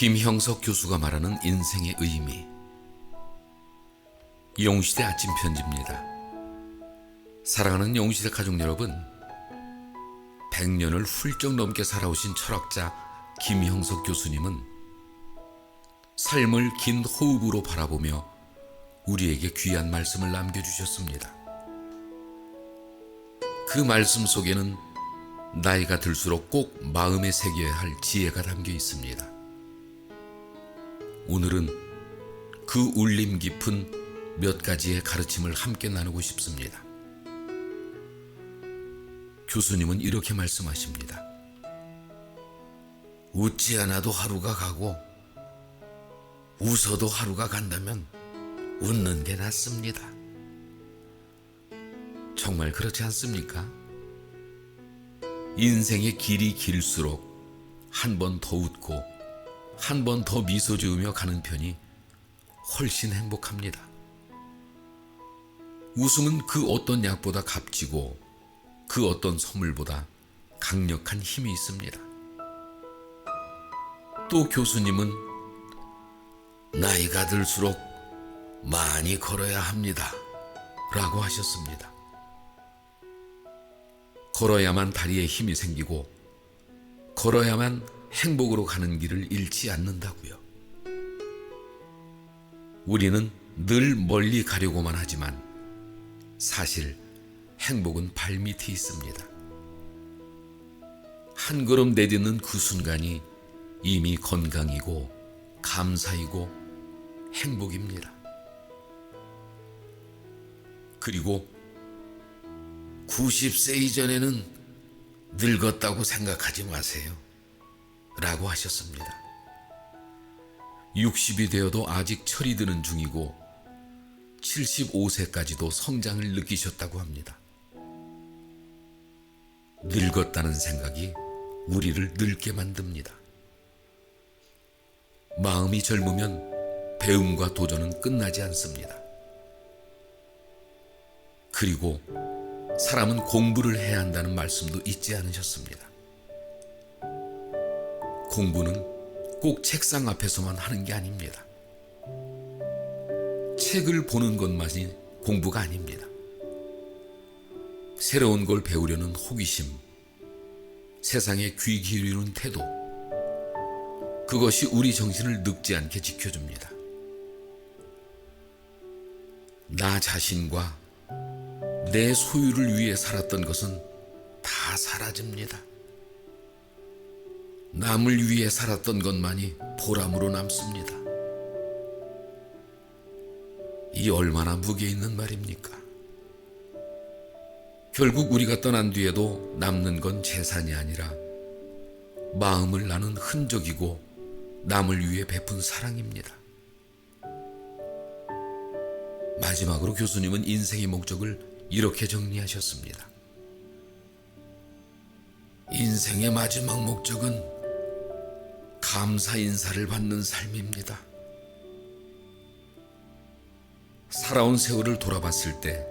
김형석 교수가 말하는 인생의 의미. 용시대 아침 편지입니다. 사랑하는 용시대 가족 여러분, 100년을 훌쩍 넘게 살아오신 철학자 김형석 교수님은 삶을 긴 호흡으로 바라보며 우리에게 귀한 말씀을 남겨주셨습니다. 그 말씀 속에는 나이가 들수록 꼭 마음에 새겨야 할 지혜가 담겨 있습니다. 오늘은 그 울림 깊은 몇 가지의 가르침을 함께 나누고 싶습니다. 교수님은 이렇게 말씀하십니다. 웃지 않아도 하루가 가고 웃어도 하루가 간다면 웃는 게 낫습니다. 정말 그렇지 않습니까? 인생의 길이 길수록 한 번 더 웃고 한 번 더 미소 지으며 가는 편이 훨씬 행복합니다. 웃음은 그 어떤 약보다 값지고 그 어떤 선물보다 강력한 힘이 있습니다. 또 교수님은 나이가 들수록 많이 걸어야 합니다. 라고 하셨습니다. 걸어야만 다리에 힘이 생기고 걸어야만 행복으로 가는 길을 잃지 않는다고요. 우리는 늘 멀리 가려고만 하지만 사실 행복은 발밑에 있습니다. 한 걸음 내딛는 그 순간이 이미 건강이고 감사이고 행복입니다. 그리고 90세 이전에는 늙었다고 생각하지 마세요. 라고 하셨습니다. 60이 되어도 아직 철이 드는 중이고 75세까지도 성장을 느끼셨다고 합니다. 늙었다는 생각이 우리를 늙게 만듭니다. 마음이 젊으면 배움과 도전은 끝나지 않습니다. 그리고 사람은 공부를 해야 한다는 말씀도 잊지 않으셨습니다. 공부는 꼭 책상 앞에서만 하는 게 아닙니다. 책을 보는 것만이 공부가 아닙니다. 새로운 걸 배우려는 호기심, 세상에 귀 기울이는 태도, 그것이 우리 정신을 늙지 않게 지켜줍니다. 나 자신과 내 소유를 위해 살았던 것은 다 사라집니다. 남을 위해 살았던 것만이 보람으로 남습니다. 이 얼마나 무게 있는 말입니까? 결국 우리가 떠난 뒤에도 남는 건 재산이 아니라 마음을 나눈 흔적이고 남을 위해 베푼 사랑입니다. 마지막으로 교수님은 인생의 목적을 이렇게 정리하셨습니다. 인생의 마지막 목적은 감사 인사를 받는 삶입니다. 살아온 세월을 돌아봤을 때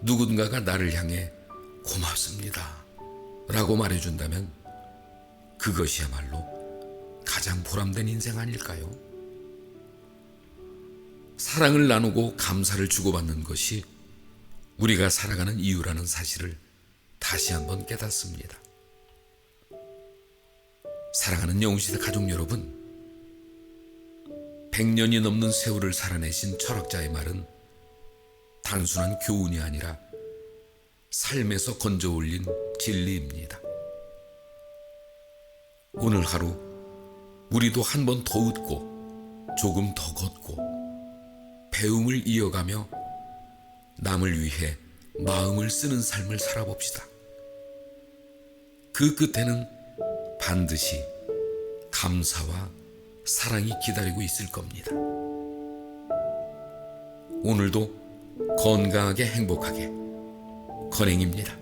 누군가가 나를 향해 고맙습니다. 라고 말해준다면 그것이야말로 가장 보람된 인생 아닐까요? 사랑을 나누고 감사를 주고받는 것이 우리가 살아가는 이유라는 사실을 다시 한번 깨닫습니다. 사랑하는 영웅시대 가족 여러분, 100년이 넘는 세월을 살아내신 철학자의 말은 단순한 교훈이 아니라 삶에서 건져 올린 진리입니다. 오늘 하루 우리도 한 번 더 웃고 조금 더 걷고 배움을 이어가며 남을 위해 마음을 쓰는 삶을 살아봅시다. 그 끝에는 반드시 감사와 사랑이 기다리고 있을 겁니다. 오늘도 건강하게 행복하게 건행입니다.